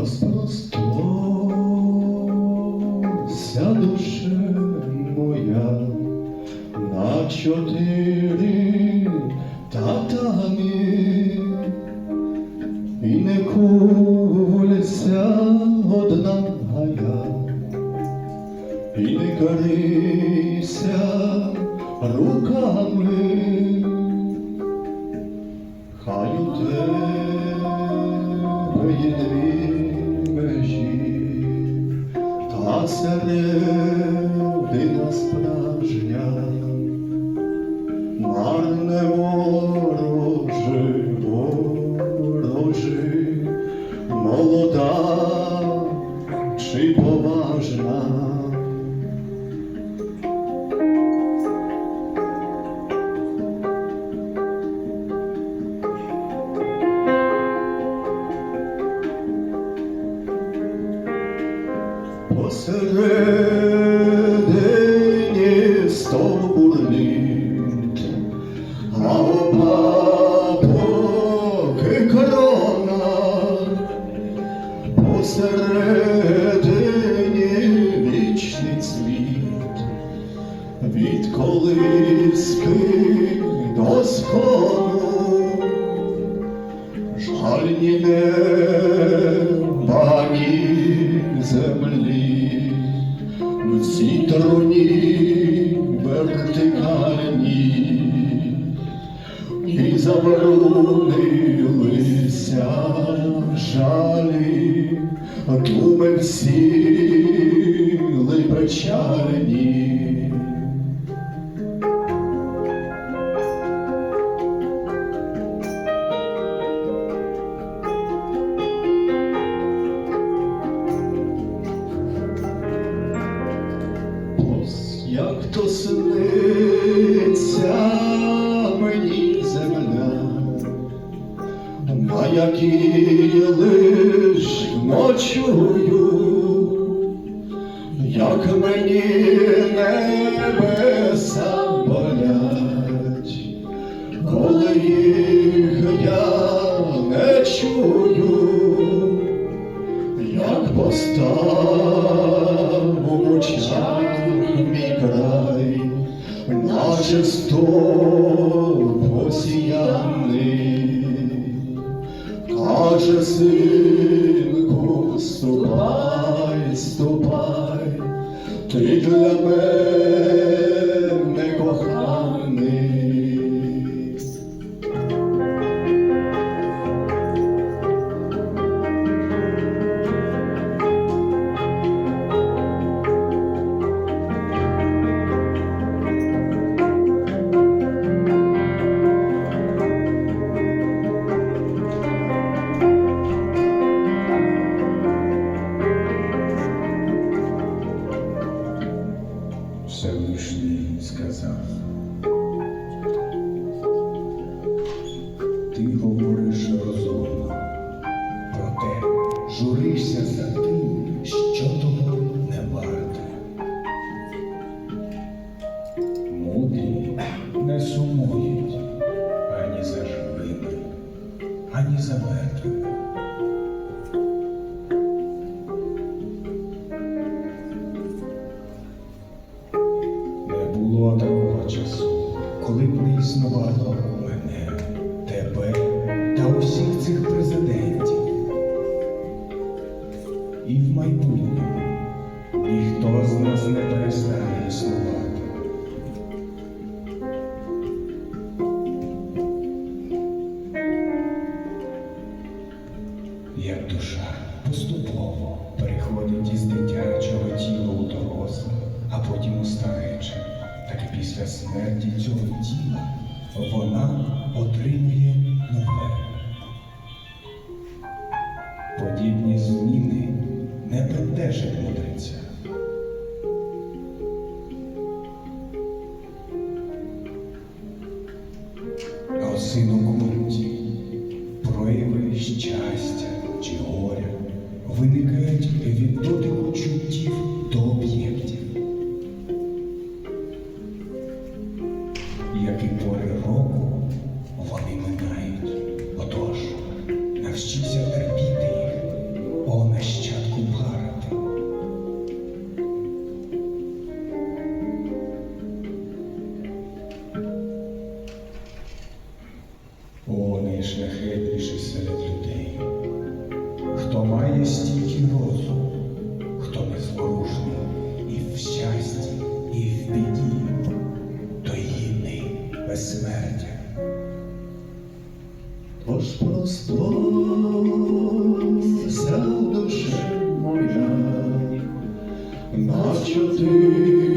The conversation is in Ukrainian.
розпросторся душе моя на чотири татамі. І не кулися одна гая, і не корися руками, хай у тебе середина справжня, марне вороже, ворожи, молода чи поважна. Посередині стовбур забруднилися жалі, думи всіли печальні. Ось як то сниться лиш ночую, як мені небеса каже синку, ступай, ступай, ти для мене sojusz mi skazał. Смерті цього тіла вона отримує нове. Подібні зміни не протежать мудреця. А в не стільки розум, хто незворушний і в щасті, і в біді, то гідний безсмертя. Тож простовся душа моя, наче ти.